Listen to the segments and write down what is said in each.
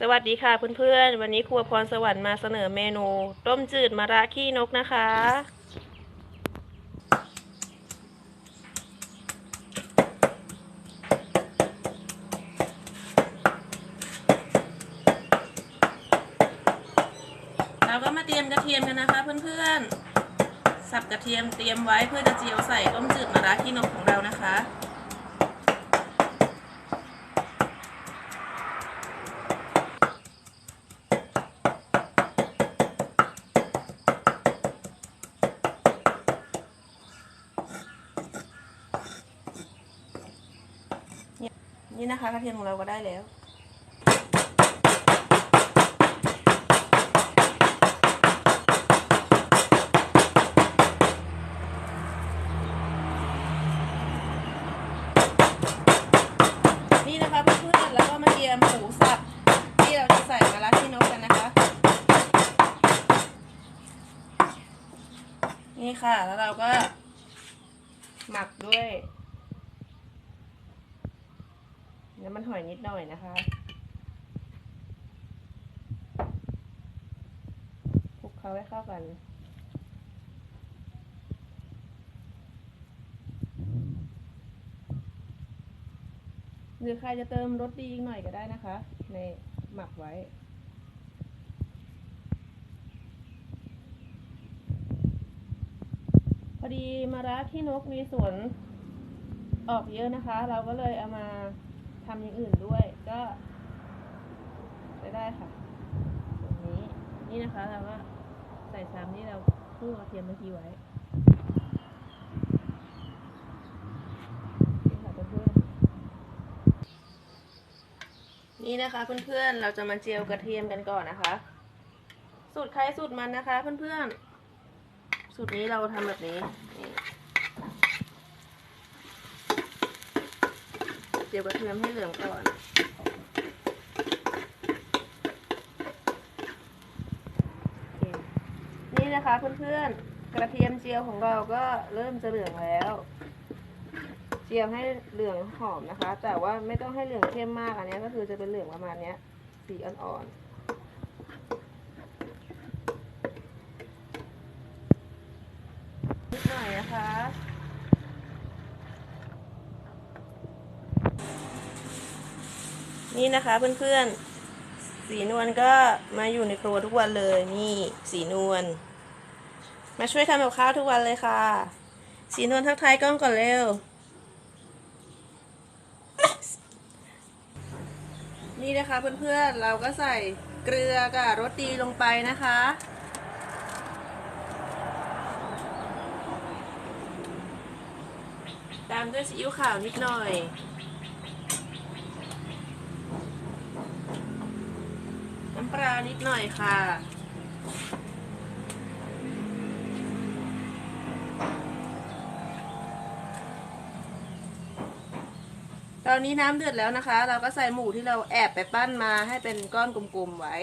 สวัสดีค่ะเพื่อนๆ วันนี้ครัวพรสวรรค์มาเสนอเมนู ต้มจืดมะระขี้นกนะคะ เราก็มาเตรียมกระเทียมกันนะคะเพื่อนๆ สับกระเทียมเตรียมไว้เพื่อจะเจียวใส่ต้มจืดมะระขี้นกของเรานะคะ นี่นะคะกระเทียมของเราก็ได้แล้ว นี่นะคะเพื่อนๆแล้วก็มาเตรียมหมูสับที่เราจะใส่มาลาที่นกกันนะคะ นี่ค่ะแล้วเราก็หมักด้วย น้ำมันหอยนิดหน่อยนะคะคลุกเคล้าให้เข้ากันหรือใครจะเติมรสดีอีกหน่อยก็ได้นะคะ ในหมักไว้พอดีมาระที่นกมีสวนออกเยอะนะคะ เราก็เลยเอามา ทำอย่างอื่นด้วยก็จะได้ค่ะตรงนี้นี่นะคะเราก็ใส่ซ้ำที่เราคั่วกระเทียมเมื่อกี้ไว้นี่ค่ะเพื่อนนี่นะคะเพื่อนๆ เราจะมาเจียวกระเทียมกันก่อนนะคะ สูตรใครสูตรมันนะคะเพื่อนๆ สูตรนี้เราทำแบบนี้นี่ จียวกระเทียมให้เหลืองก่อน นี่นะคะเพื่อนๆ กระเทียมเจียวของเราก็เริ่มจะเหลืองแล้ว เจียวให้เหลืองหอมนะคะ แต่ว่าไม่ต้องให้เหลืองเข้มมากอันนี้ก็คือจะเป็นเหลืองประมาณนี้สีอ่อนๆ นิดหน่อยนะคะ นี่นะคะเพื่อนๆ สีนวลก็มาอยู่ในครัวทุกวันเลยนี่สีนวลมาช่วยทำกับข้าวทุกวันเลยค่ะ สีนวลทักทายกล้องก่อนเร็ว นี่นะคะเพื่อนๆเราก็ใส่เกลือกับรสดีลงไปนะคะตามด้วยซีอิ๊วขาวนิดหน่อย น้ำ ปลานิดหน่อยค่ะ ตอนนี้น้ำเดือดแล้วนะคะ เราก็ใส่หมูที่เราแอบไปปั้นมาให้เป็นก้อนกลมๆไว้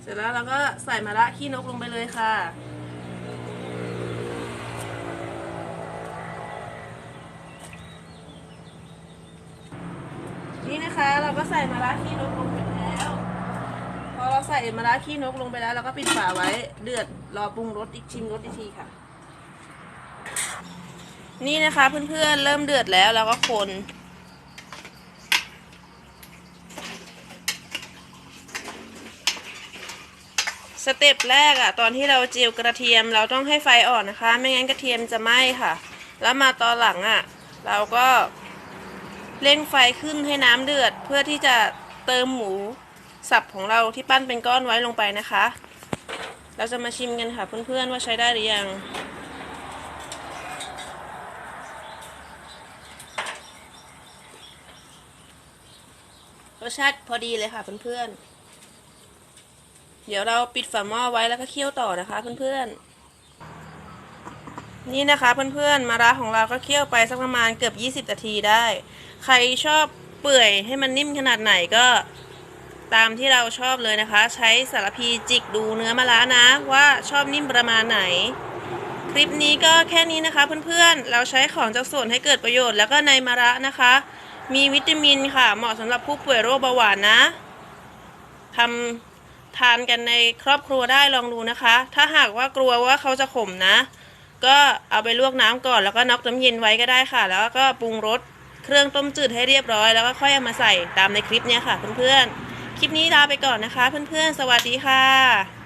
เสร็จแล้วเราก็ใส่มะระขี้นกลงไปเลยค่ะ นี่นะคะเรา ก็ใส่มะระขี้นกลงไปแล้ว พอเราใส่มะระขี้นกลงไปแล้วเราก็ปิดฝาไว้เดือดรอปรุงรสอีกชิมรสอีกทีค่ะ นี่นะคะเพื่อนๆเริ่มเดือดแล้วเราก็คนสเต็ปแรกอะตอนที่เราเจียวกระเทียมเราต้องให้ไฟอ่อนนะคะ ไม่งั้นกระเทียมจะไหม้ค่ะ แล้วมาตอนหลังอะเราก็ เร่งไฟขึ้นให้น้ำเดือด เพื่อที่จะเติมหมูสับของเราที่ปั้นเป็นก้อนไว้ลงไปนะคะ เราจะมาชิมกันค่ะเพื่อนๆว่าใช้ได้หรือยังรสชาติพอดีเลยค่ะเพื่อนๆ เดี๋ยวเราปิดฝาหม้อไว้แล้วก็เคี่ยวต่อนะคะเพื่อนๆ นี่นะคะเพื่อนๆมาระของเราก็เคี่ยวไปสักประมาณเกือบ 20นาทีได้ ใครชอบเปื่อยให้มันนิ่มขนาดไหนก็ตามที่เราชอบเลยนะคะ ใช้สารพีจิกดูเนื้อมะระนะว่าชอบนิ่มประมาณไหน คลิปนี้ก็แค่นี้นะคะเพื่อนๆ เราใช้ของจากส่วนให้เกิดประโยชน์แล้วก็ในมะระนะคะ มีวิตามินค่ะ เหมาะสำหรับผู้ป่วยโรคเบาหวานนะทำทานกันในครอบครัวได้ลองดูนะคะ ถ้าหากว่ากลัวว่าเขาจะขมนะ ก็เอาไปลวกน้ำก่อนแล้วก็น็อกน้ำเย็นไว้ก็ได้ค่ะ แล้วก็ปรุงรสเครื่องต้มจืดให้เรียบร้อยแล้วก็ค่อยเอามาใส่ตามในคลิปเนี้ยค่ะเพื่อนๆ คลิปนี้ลาไปก่อนนะคะ เพื่อนๆ สวัสดีค่ะ